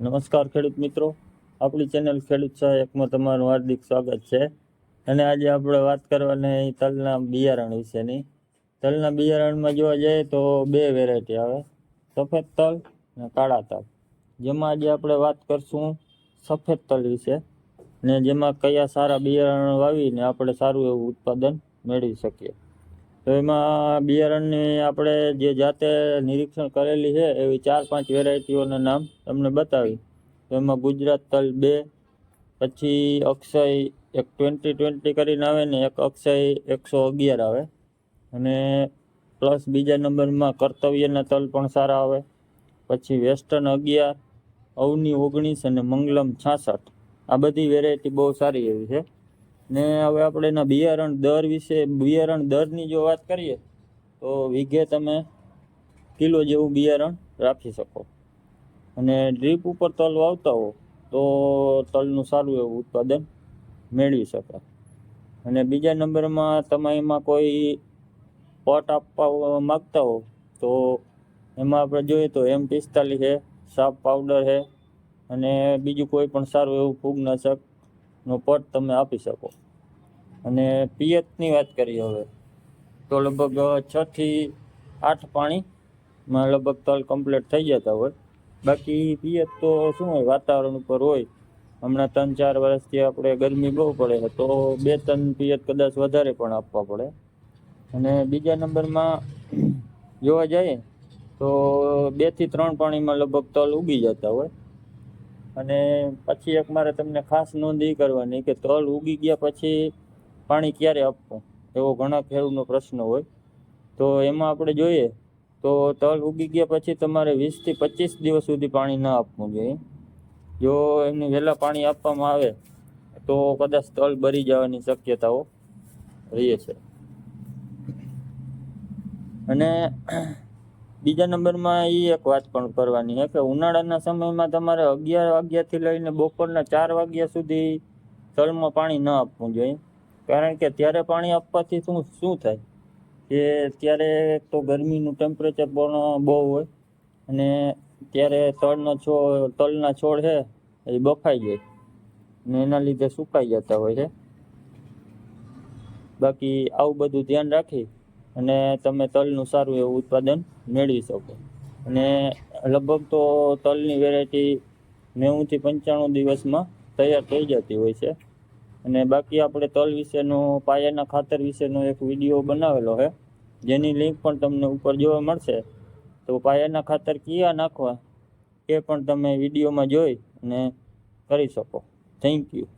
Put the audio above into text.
નમસ્કાર ખેડૂત મિત્રો. આપણી ચેનલ ખેડૂત સહાયકમાં તમારું હાર્દિક સ્વાગત છે. અને આજે આપણે વાત કરવાની તલના બિયારણ વિશેની. તલના બિયારણમાં જોવા જઈએ તો બે વેરાયટી આવે. સફેદ તલ અને કાળા તલ. જેમાં આજે આપણે વાત કરશું સફેદ તલ વિશે. ને જેમાં કયા સારા બિયારણ વાવીને આપણે સારું એવું ઉત્પાદન મેળવી શકીએ. તો એમાં બિયારણની આપણે જે જાતે નિરીક્ષણ કરેલી છે, એવી ચાર પાંચ વેરાયટીઓના નામ તમને બતાવી એમાં ગુજરાત તલ બે, પછી અક્ષય એક ટ્વેન્ટી ટ્વેન્ટી કરીને આવે ને, એક અક્ષય એકસો અગિયાર આવે. અને પ્લસ બીજા નંબરમાં કર્તવ્યના તલ પણ સારા આવે. પછી વેસ્ટર્ન અગિયાર, અવની ઓગણીસ અને મંગલમ છાસઠ. આ બધી વેરાયટી બહુ સારી એવી છે. ને હવે આપણે એના બિયારણ દર વિશે, બિયારણ દરની જો વાત કરીએ, તો વીઘે તમે કિલો જેવું બિયારણ રાખી શકો. અને ડ્રીપ ઉપર તલ વાવતા હો, તો તલનું સારું એવું ઉત્પાદન મેળવી શકાય. અને બીજા નંબરમાં તમે એમાં કોઈ પટ આપવા માગતા હો, તો એમાં આપણે જોઈએ તો એમ પિસ્તાલીસ છે સાપ પાવડર છે અને બીજું કોઈ પણ સારું એવું ફૂગનાશકનો પટ તમે આપી શકો. અને પિયતની વાત કરીએ હવે, તો લગભગ છ થી આઠ પાણીમાં લગભગ તલ કમ્પ્લીટ થઈ જતા હોય. બાકી પિયત તો શું હોય, વાતાવરણ ઉપર હોય. હમણાં ત્રણ ચાર વર્ષથી આપણે ગરમી બહુ પડે તો બે ત્રણ પિયત કદાચ વધારે પણ આપવા પડે. અને બીજા નંબરમાં જોવા જઈએ, તો બેથી ત્રણ પાણીમાં લગભગ તલ ઉગી જતા હોય. અને પછી એક મારે તમને ખાસ નોંધ એ કરવાની કે તલ ઉગી ગયા પછી પાણી ક્યારે આપવું? એવો ઘણા ખેડૂતનો પ્રશ્ન હોય. તો એમાં આપણે જોઈએ તો તલ ઉગી ગયા પછી તમારે વીસથી પચીસ દિવસ સુધી પાણી ન આપવું જોઈએ. જો એમને વહેલા પાણી આપવામાં આવે, તો કદાચ તલ બરી જવાની શક્યતાઓ રહે છે. અને બીજા નંબરમાં એ એક વાત પણ કરવાની છે કે ઉનાળાના સમયમાં તમારે અગિયાર વાગ્યાથી લઈને બપોરના ચાર વાગ્યા સુધી તલમાં પાણી ન આપવું જોઈએ. કારણ કે ત્યારે પાણી આપવાથી શું શું થાય? કે ત્યારે તો ગરમીનું ટેમ્પરેચર પણ બહુ હોય અને ત્યારે તળનો છોડ તલના છોડ છે, એ બફાઈ જાય ને એના લીધે સુકાઈ જતા હોય છે. બાકી આવું બધું ધ્યાન રાખી અને તમે તલનું સારું એવું ઉત્પાદન મેળવી શકો. અને લગભગ તો તલની વેરાયટી નેવુંથી પંચાણું દિવસમાં તૈયાર થઈ જતી હોય છે. અને બાકી આપણે તલ વિશેનો, પાયાના ખાતર વિશેનો એક વીડિયો બનાવેલો છે. જેની લિંક પણ તમને ઉપર જોવા મળશે. તો પાયાના ખાતર કયા નાખવા એ પણ તમે વિડીયોમાં જોઈ અને કરી શકો. Thank you